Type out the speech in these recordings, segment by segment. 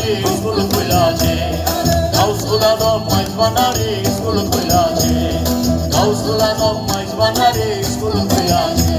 বানারে, school খুলেছে গাউসুল আদম মাইজ বানারে, school খুলেছে গাউসুল আদম মাইজ বানারে, স্কুল খুলেছে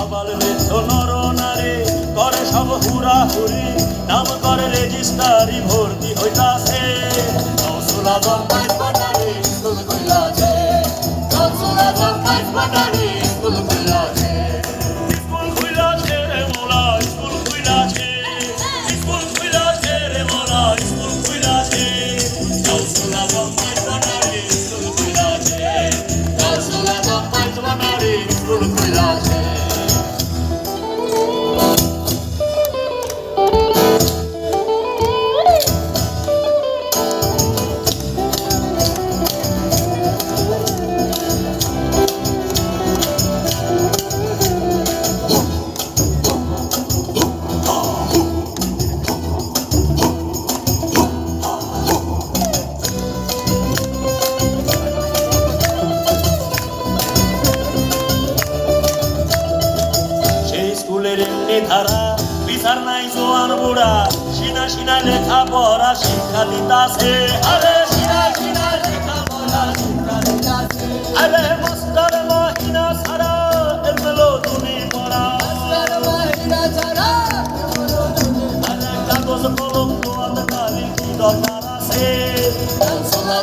আবার বৃদ্ধ নর নারী, করে সব হুরা হুরি নাম করে রেজিস্টারি ভর্তি হইতাছে। ধারা বিচার নাই জোয়ান বুড়া। সিনা সিনা লেখা পড়া শিক্ষা দিতাছে। আরে সিনা সিনা লেখা পড়া শিক্ষা দিতাছে। আরে মাস্টার মাহিনা সারা এমলো তুমি পড়া। আরে কাগজ কলম কালি কি দরকার আছে? কালসোনা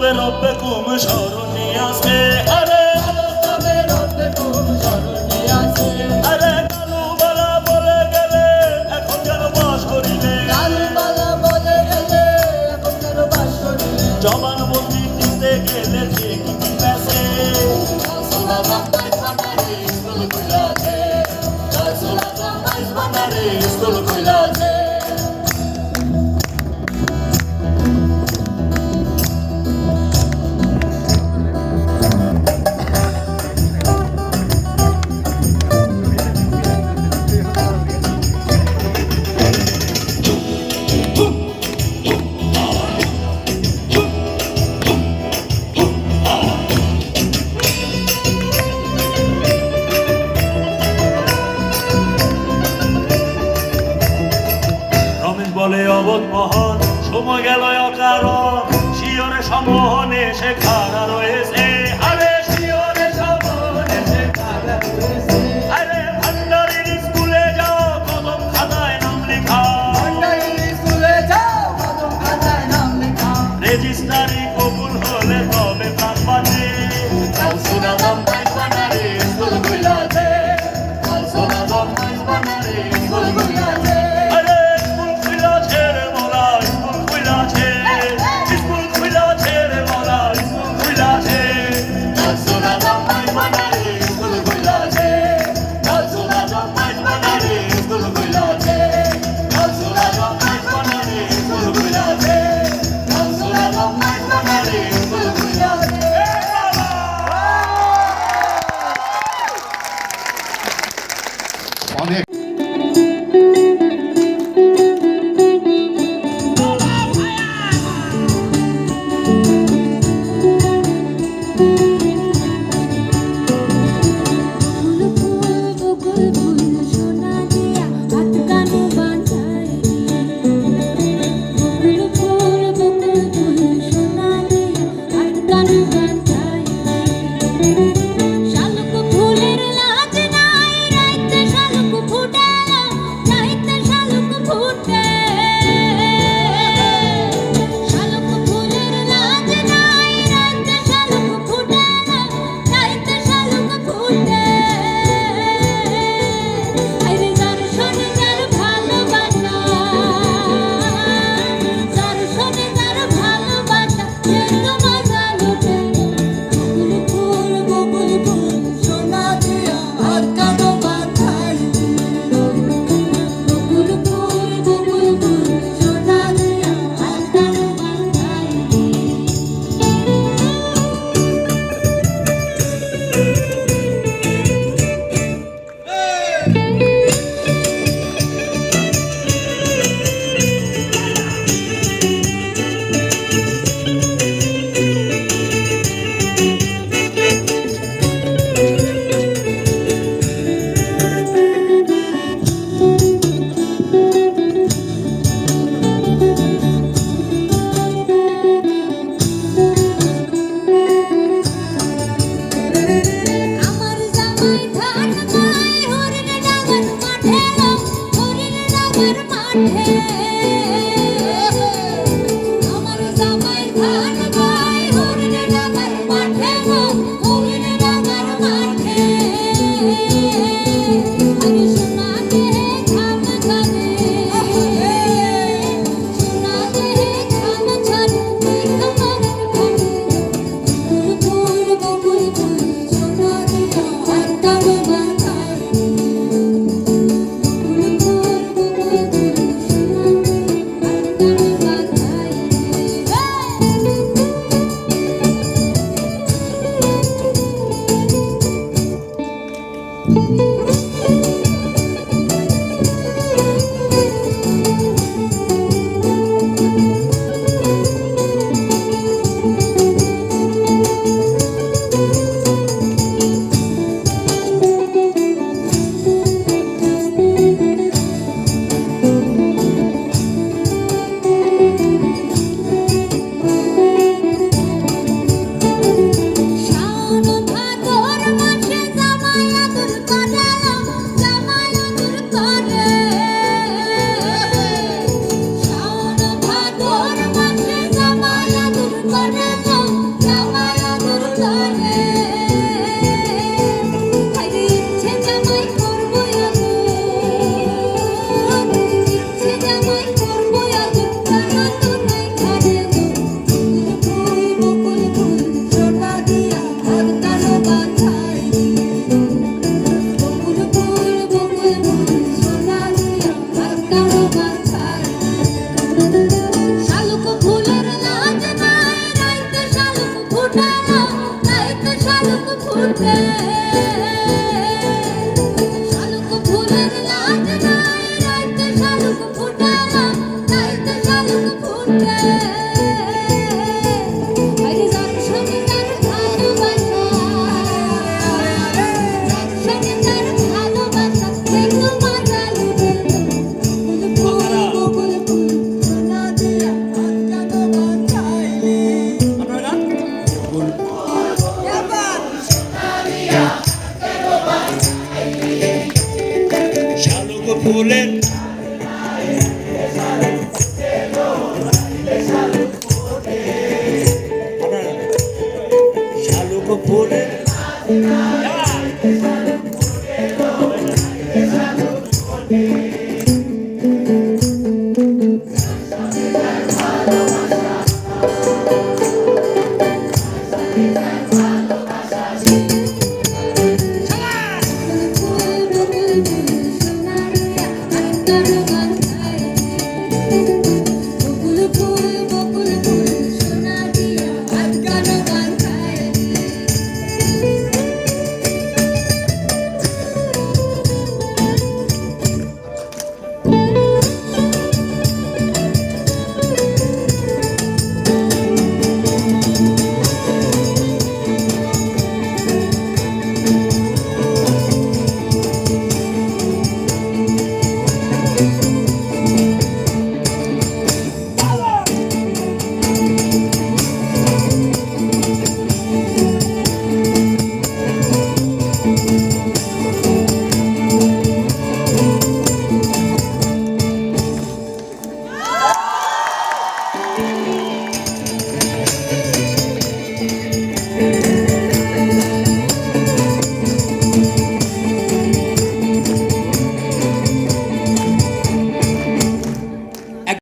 به نوبه بگو مشارو সমোহনে সে খাড়া Thank you. Father. pull it.